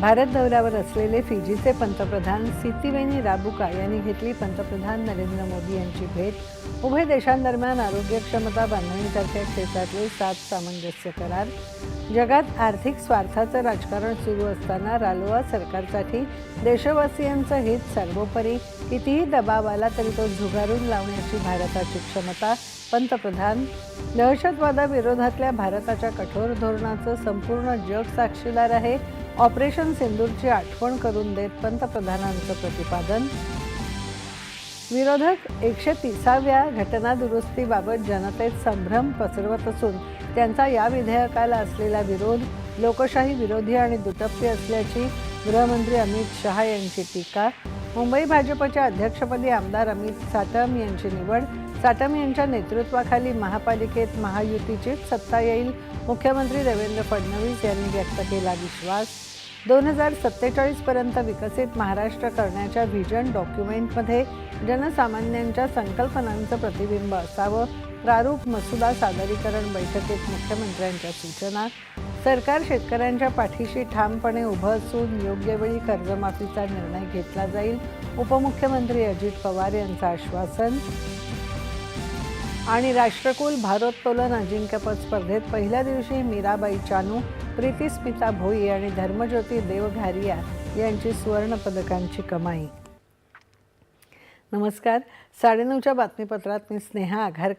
भारत दौऱ्यावर असलेले फिजीचे पंतप्रधान सितिवेनी राबुका यांनी घेतली पंतप्रधान नरेंद्र मोदी यांची भेट. उभय देशांदरम्यान आरोग्यक्षमता बांधणीसारख्या क्षेत्रातले सात सामंजस्य करार. जगात आर्थिक स्वार्थाचं राजकारण सुरू असताना रालोआ सरकारसाठी देशवासियांचं हित सर्वोपरी. कितीही दबाव आला तरी तो झुगारून लावण्याची भारताची क्षमता पंतप्रधान. दहशतवादाविरोधातल्या भारताच्या कठोर धोरणाचं संपूर्ण जग साक्षीदार आहे. ऑपरेशन सिंदूरची आठवण करून देत पंतप्रधानांचं प्रतिपादन. विरोधक एकशे तिसाव्या घटना दुरुस्तीबाबत जनतेत संभ्रम पसरवत असून त्यांचा या विधेयकाला असलेला विरोध लोकशाही विरोधी आणि दुटप्पी असल्याची गृहमंत्री अमित शहा यांची टीका मुंबई भाजपच्या अध्यक्षपदी आमदार अमित साटम यांची निवड. साटम यांच्या नेतृत्वाखाली महापालिकेत महायुतीचीच सत्ता येईल मुख्यमंत्री देवेंद्र फडणवीस यांनी व्यक्त केला विश्वास. दोन हजार सत्तेचाळीसपर्यंत विकसित महाराष्ट्र करण्याच्या व्हिजन डॉक्युमेंटमध्ये जनसामान्यांच्या संकल्पनांचं प्रतिबिंब असावं प्रारूप मसुदा सादरीकरण बैठकीत मुख्यमंत्र्यांच्या सूचना सरकार शेतकऱ्यांच्या पाठीशी ठामपणे उभं असून योग्य वेळी कर्जमाफीचा निर्णय घेतला जाईल उपमुख्यमंत्री अजित पवार यांचं आश्वासन. आणि राष्ट्रकुल भारोत्तोलन अजिंक्यपद स्पर्धेत पहिल्या दिवशी मीराबाई चानू प्रीती स्मिता भोई आणि धर्मज्योती देवघारिया यांची सुवर्णपदकांची कमाई. नमस्कार. साडेनऊच्या बातमीपत्रात मी स्नेहा आघार